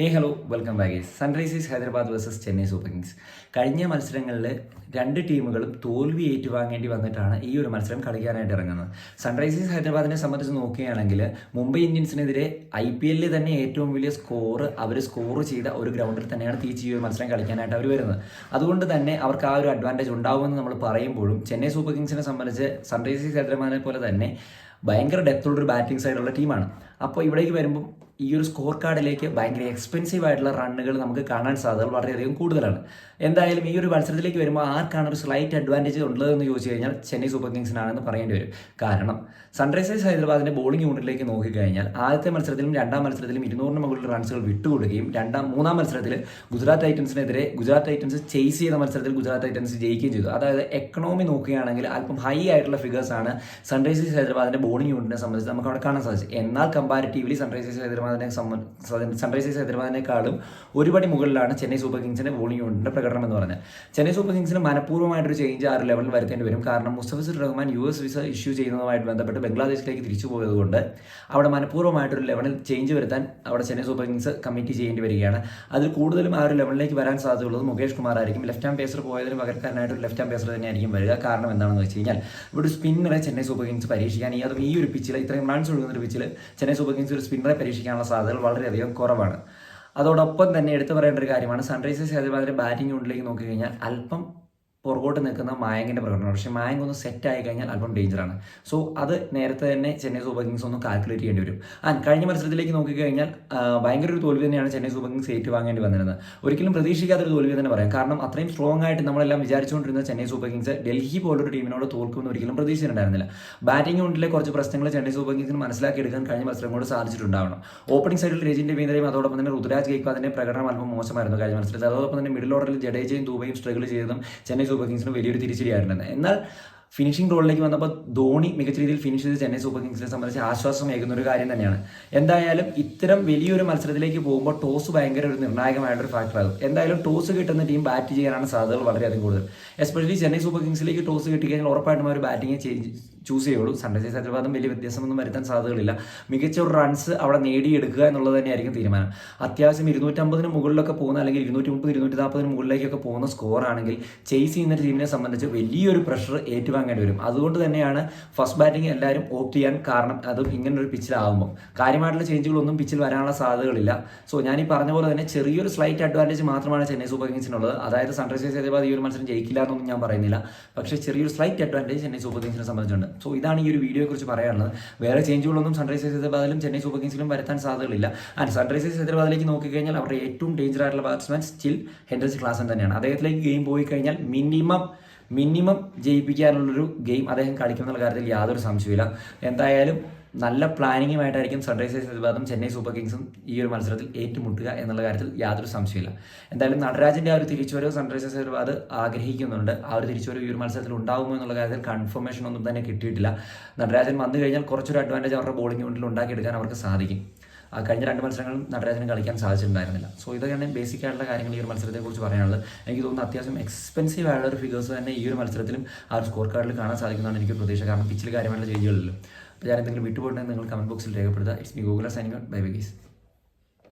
Hey hello welcome back Sunrisers Hyderabad versus Chennai super kings കഴിഞ്ഞ മത്സരങ്ങളിൽ രണ്ട് ടീമുകളും തോൽവി ഏറ്റുവാങ്ങേണ്ടി വന്നിട്ടാണ് ഈ ഒരു മത്സരം കളിക്കാനായിട്ട് ഇറങ്ങുന്നത്. സൺറൈസേഴ്സ് ഹൈദരാബാദിനെ സംബന്ധിച്ച് നോക്കുകയാണെങ്കിൽ മുംബൈ ഇന്ത്യൻസിനെതിരെ ഐ പി എല്ലിൽ തന്നെ ഏറ്റവും വലിയ സ്കോർ അവർ സ്കോർ ചെയ്ത ഒരു ഗ്രൗണ്ടിൽ തന്നെയാണ് തിരിച്ച് ഈ ഒരു മത്സരം കളിക്കാനായിട്ട് അവർ വരുന്നത്. അതുകൊണ്ട് തന്നെ അവർക്ക് ആ ഒരു അഡ്വാന്റേജ് ഉണ്ടാവുമെന്ന് നമ്മൾ പറയുമ്പോഴും ചെന്നൈ സൂപ്പർ കിങ്സിനെ സംബന്ധിച്ച് സൺറൈസേഴ്സ് ഹൈദരാബാദിനെ പോലെ തന്നെ ഭയങ്കര ഡെപ്തുള്ളൊരു ബാറ്റിംഗ് സൈഡുള്ള ടീമാണ്. അപ്പോൾ ഇവിടേക്ക് വരുമ്പോൾ ഈ ഒരു സ്കോർ കാർഡിലേക്ക് ഭയങ്കര എക്സ്പെൻസീവ് ആയിട്ടുള്ള റണ്ണുകൾ നമുക്ക് കാണാൻ സാധ്യതകൾ വളരെയധികം കൂടുതലാണ്. എന്തായാലും ഈ ഒരു മത്സരത്തിലേക്ക് വരുമ്പോൾ ആർക്കാണ് ഒരു സ്ലൈറ്റ് അഡ്വാന്റേജ് ഉള്ളതെന്ന് ചോദിച്ചു കഴിഞ്ഞാൽ ചെന്നൈ സൂപ്പർ കിങ്സിനാണെന്ന് പറയേണ്ടി വരും. കാരണം സൺറൈസേഴ്സ് ഹൈദരാബാദിന്റെ ബോളിംഗ് യൂണിറ്റിലേക്ക് നോക്കിക്കഴിഞ്ഞാൽ ആദ്യത്തെ മത്സരത്തിലും രണ്ടാം മത്സരത്തിലും ഇരുന്നൂറിന് മുകളിൽ റൺസുകൾ വിട്ടുകൊടുക്കുകയും രണ്ടാം മൂന്നാം മത്സരത്തിൽ ഗുജറാത്ത് ടൈറ്റൻസിനെതിരെ ഗുജറാത്ത് ടൈറ്റൻസ് ചെയ്സ് ചെയ്ത മത്സരത്തിൽ ഗുജറാത്ത് ടൈറ്റൻസ് ജയിക്കുകയും ചെയ്തു. അതായത് എക്കണോമി നോക്കുകയാണെങ്കിൽ അല്പം ഹൈ ആയിട്ടുള്ള ഫിഗേഴ്സാണ് സൺറൈസേഴ്സ് ഹൈദരാബാദിന്റെ ബോളിംഗ് യൂണിറ്റിനെ സംബന്ധിച്ച് നമുക്ക് അവിടെ കാണാൻ സാധിച്ചു എന്നാൽ കമ്പാരിറ്റീവ്ലി സൺറൈസേഴ്സ് ഹൈദരാബാദിനെ സൺറൈസേഴ്സ് ഹൈദരാബാദിനേക്കാളും ഒരുപടി മുകളിലാണ് ചെന്നൈ സൂപ്പർ കിങ്സിന്റെ ബോളിംഗ് യൂണിറ്റിന്റെ പ്രകടനം എന്ന് പറഞ്ഞത്. ചെന്നൈ സൂപ്പർ കിങ്സിന് മനഃപൂർവമായിട്ടൊരു ചേഞ്ച് ആറ് ലെവലിൽ വരുത്തേണ്ടി വരും. കാരണം Mustafizur Rahman U S visa issue ചെയ്യുന്നതുമായിട്ട് ബന്ധപ്പെട്ട് ബംഗ്ലാദേശിലേക്ക് തിരിച്ചു പോയതുകൊണ്ട് അവിടെ മനഃപൂർവമായിട്ടൊരു ലെവലിൽ ചേഞ്ച് വരുത്താൻ അവിടെ ചെന്നൈ സൂപ്പർ കിങ്സ് കമ്മിറ്റി ചെയ്യേണ്ടി വരികയാണ്. അതിൽ കൂടുതലും ആ ഒരു ലെവലിലേക്ക് വരാൻ സാധ്യതയുള്ളത് മുകേഷ് കുമാർ ആയിരിക്കും. ലെഫ്റ്റ് ഹാൻഡ് പേസർ പോയതിന് പകരക്കാരനായിട്ട് ഒരു ലെഫ്റ്റ് ഹാൻഡ് പേസർ തന്നെയായിരിക്കും വരിക. കാരണം എന്താണെന്ന് വെച്ച് കഴിഞ്ഞാൽ ഇവിടെ ഒരു സ്പിന്നറെ ചെന്നൈ സൂപ്പർ കിങ്സ് പരീക്ഷിക്കാൻ ഈ അതും ഈ ഒരു പിച്ചിൽ ഇത്രയും റൺസ് ഒഴുകുന്ന ഒരു പിച്ചിൽ ചെന്നൈ സൂപ്പർ കിങ്സ് ഒരു സ്പിന്നറെ പരീക്ഷിക്കാനുള്ള സാധ്യതകൾ വളരെയധികം കുറവാണ്. അതോടൊപ്പം തന്നെ എടുത്തു പറയേണ്ട ഒരു കാര്യമാണ് സൺറൈസേഴ്സ് ഹൈദരാബാദിന്റെ ബാറ്റിംഗ് യൂണിറ്റിലേക്ക് നോക്കിക്കഴിഞ്ഞാൽ അല്പം പുറകോട്ട് നിൽക്കുന്ന മായങ്ങിന്റെ പ്രകടനമാണ് പക്ഷേ മായങ് ഒന്ന് സെറ്റ് ആയി കഴിഞ്ഞാൽ അല്പം ഡേഞ്ചറാണ് സോ അത് നേരത്തെ തന്നെ ചെന്നൈ സൂപ്പർ കിങ്സ് ഒന്ന് കാൽക്കുലേറ്റ് ചെയ്യേണ്ടി വരും. ആ കഴിഞ്ഞ മത്സരത്തിലേക്ക് നോക്കിക്കഴിഞ്ഞാൽ ഭയങ്കര ഒരു തോൽവി തന്നെയാണ് ചെന്നൈ സൂപ്പർ കിങ്സ് ഏറ്റു വാങ്ങേണ്ടി വന്നിരുന്നത്. ഒരിക്കലും പ്രതീക്ഷിക്കാത്തൊരു തോൽവി തന്നെ പറയാം. കാരണം അത്രയും സ്ട്രോങ് ആയിട്ട് നമ്മളെല്ലാം വിചാരിച്ചുകൊണ്ടിരുന്ന ചെന്നൈ സൂപ്പർ കിങ്സ് ഡൽഹി പോലൊരു ടീമിനോട് തോൽക്കുമെന്ന് ഒരിക്കലും പ്രതീക്ഷിച്ചിട്ടുണ്ടായിരുന്നില്ല. ബാറ്റിംഗ് യൂണിറ്റിലെ കുറച്ച് പ്രശ്നങ്ങൾ ചെന്നൈ സൂപ്പർ കിങ്സിന് മനസ്സിലാക്കിയെടുക്കാൻ കഴിഞ്ഞ മത്സരം കൊണ്ട് സാധിച്ചിട്ടുണ്ടാവണം. ഓപ്പണിംഗ് സൈഡിൽ രജിന്റെ വീന്ദ്രയും അതോടൊപ്പം തന്നെ ഋതുരാജ് ഗെയ്ക്വാദിന്റെ പ്രകടനം അല്പം മോശമായിരുന്നു കഴിഞ്ഞ മത്സരത്തിൽ. അതോടൊപ്പം തന്നെ മിഡിൽ ഓർഡറിൽ ജഡേജയും ദൂബയും സ്ട്രഗിൾ ചെയ്തതും ചെന്നൈ സൂപ്പർ കിങ്സിന് വലിയൊരു തിരിച്ചടിയായിരുന്നു എന്നാൽ ഫിനിഷിംഗ് റോളിലേക്ക് വന്നപ്പോൾ ധോണി മികച്ച രീതിയിൽ ഫിനിഷ് ചെയ്ത് ചെന്നൈ സൂപ്പർ കിങ്സിനെ സംബന്ധിച്ച് ആശ്വാസമേകുന്ന ഒരു കാര്യം തന്നെയാണ്. എന്തായാലും ഇത്തരം വലിയൊരു മത്സരത്തിലേക്ക് പോകുമ്പോൾ ടോസ് ഭയങ്കര ഒരു നിർണായകമായിട്ടൊരു ഫാക്ടറാകും എന്തായാലും ടോസ് കിട്ടുന്ന ടീം ബാറ്റ് ചെയ്യാനാണ് സാധ്യതകൾ വളരെയധികം കൂടുതൽ. എസ്പെഷ്യലി ചെന്നൈ സൂപ്പർ കിങ്സിലേക്ക് ടോസ് കിട്ടിക്കഴിഞ്ഞാൽ ഉറപ്പായിട്ടും അവർ ബാറ്റിംഗ് ചേഞ്ച് ചൂസ് ചെയ്യുള്ളൂ. സൺറൈസേഴ്സ് ഹൈദരാബാദും വലിയ വ്യത്യാസമൊന്നും വരുത്താൻ സാധ്യതകളില്ല. മികച്ച ഒരു റൺസ് അവിടെ നേടിയെടുക്കുക എന്നുള്ളത് തന്നെയായിരിക്കും തീരുമാനം. അത്യാവശ്യം ഇരുന്നൂറ്റമ്പതിന് മുകളിലൊക്കെ പോകുന്ന അല്ലെങ്കിൽ ഇരുന്നൂറ്റി മുപ്പത് ഇരുന്നൂറ്റി നാൽപ്പതിന് മുകളിലേക്കൊക്കെ പോകുന്ന സ്കോർ ആണെങ്കിൽ ചേസ് ചെയ്യുന്ന ടീമിനെ സംബന്ധിച്ച് വലിയൊരു പ്രഷർ ഏറ്റുവാങ്ങേണ്ടി വരും. അതുകൊണ്ട് തന്നെയാണ് ഫസ്റ്റ് ബാറ്റിംഗ് എല്ലാവരും ഓപ്റ്റ് ചെയ്യാൻ കാരണം അതും ഇങ്ങനെ ഒരു പിച്ചിലാകുമ്പോൾ കാര്യമായിട്ടുള്ള ചേഞ്ചുകളൊന്നും പിച്ചിൽ വരാനുള്ള സാധ്യതകളില്ല. സോ ഞാൻ ഈ പറഞ്ഞ പോലെ തന്നെ ചെറിയൊരു സ്ലൈറ്റ് അഡ്വാന്റേജ് മാത്രമാണ് ചെന്നൈ സൂപ്പർ കിങ്സിനുള്ളത്. അതായത് സൺറൈസേഴ്സ് ഹൈദരാബാദ് ഈ ഒരു മത്സരം ജയിക്കില്ല എന്നൊന്നും ഞാൻ പറയുന്നില്ല. പക്ഷേ ചെറിയൊരു സ്ലൈറ്റ് അഡ്വാന്റേജ് ചെന്നൈ സൂപ്പർ കിങ്സിനെ സംബന്ധിച്ചുണ്ട്. സോ ഇതാണ് ഈ ഒരു വീഡിയോയെ കുറിച്ച് പറയാനുള്ളത്. വേറെ ചേഞ്ചുകളൊന്നും സൺറൈസേഴ്സ് ഹൈദരാബാദിലും ചെന്നൈ സൂപ്പർ കിങ്സിലും വരുത്താൻ സാധ്യതകളില്ല. ആൻഡ് സൺറൈസേഴ്സ് ഹൈദരാബാദിലേക്ക് നോക്കിക്കഴിഞ്ഞാൽ അവരുടെ ഏറ്റവും ഡേഞ്ചർ ആയിട്ടുള്ള ബാറ്റ്സ്മാൻ സ്റ്റിൽ ഹെൻഡ്രസ് ക്ലാസൻ തന്നെയാണ്. അദ്ദേഹത്തിലേക്ക് ഗെയിം പോയി കഴിഞ്ഞാൽ മിനിമം മിനിമം ജയിപ്പിക്കാനുള്ളൊരു ഗെയിം അദ്ദേഹം കളിക്കുമെന്നുള്ള കാര്യത്തിൽ യാതൊരു സംശയമില്ല എന്തായാലും നല്ല പ്ലാനിങ്ങുമായിട്ടായിരിക്കും സൺറൈസേഴ്സ് ഹൈദരാബാദും ചെന്നൈ സൂപ്പർ കിങ്സും ഈ ഒരു മത്സരത്തിൽ ഏറ്റുമുട്ടുക എന്നുള്ള കാര്യത്തിൽ യാതൊരു സംശയമില്ല എന്തായാലും നടരാജന്റെ ആ ഒരു തിരിച്ചുവരവ് സൺറൈസേഴ്സ് ഹൈദരാബാദ് ആഗ്രഹിക്കുന്നുണ്ട്. ആ ഒരു തിരിച്ചുവരവ് ഈ ഒരു മത്സരത്തിൽ ഉണ്ടാകുമോ എന്നുള്ള കാര്യത്തിൽ കൺഫർമേഷൻ ഒന്നും തന്നെ കിട്ടിയിട്ടില്ല. നടരാജൻ വന്നു കഴിഞ്ഞാൽ കുറച്ചൊരു അഡ്വാന്റേജ് അവരുടെ ബോളിംഗ് യൂണിറ്റിൽ ഉണ്ടാക്കിയെടുക്കാൻ അവർക്ക് സാധിക്കും. കഴിഞ്ഞ രണ്ട് മത്സരങ്ങളും നടരാജന് കളിക്കാൻ സാധിച്ചിട്ടുണ്ടായിരുന്നില്ല. സോ ഇതൊക്കെയാണ് ബേസിക് ആയിട്ടുള്ള കാര്യങ്ങൾ ഈ ഒരു മത്സരത്തെക്കുറിച്ച് പറയാനുള്ളത്. എനിക്ക് തോന്നുന്നു അത്യാവശ്യം എക്സ്പെൻസീവ് ആയിട്ടുള്ള ഒരു ഫിഗേഴ്സ് തന്നെ ഈ ഒരു മത്സരത്തിലും ആ ഒരു സ്കോർ കാർഡിൽ കാണാൻ സാധിക്കുന്നതാണ് എനിക്ക് പ്രതീക്ഷ. കാരണം പിച്ചിൽ കാര്യമായിട്ടുള്ള ചേഞ്ചുകളിലും അപ്പോൾ ഞാൻ എന്തെങ്കിലും വിട്ടുപോയിട്ടുണ്ടെങ്കിൽ നിങ്ങൾ കമന്റ് ബോക്സിൽ രേഖപ്പെടുത്തുക. It's me Google signing bye bye guys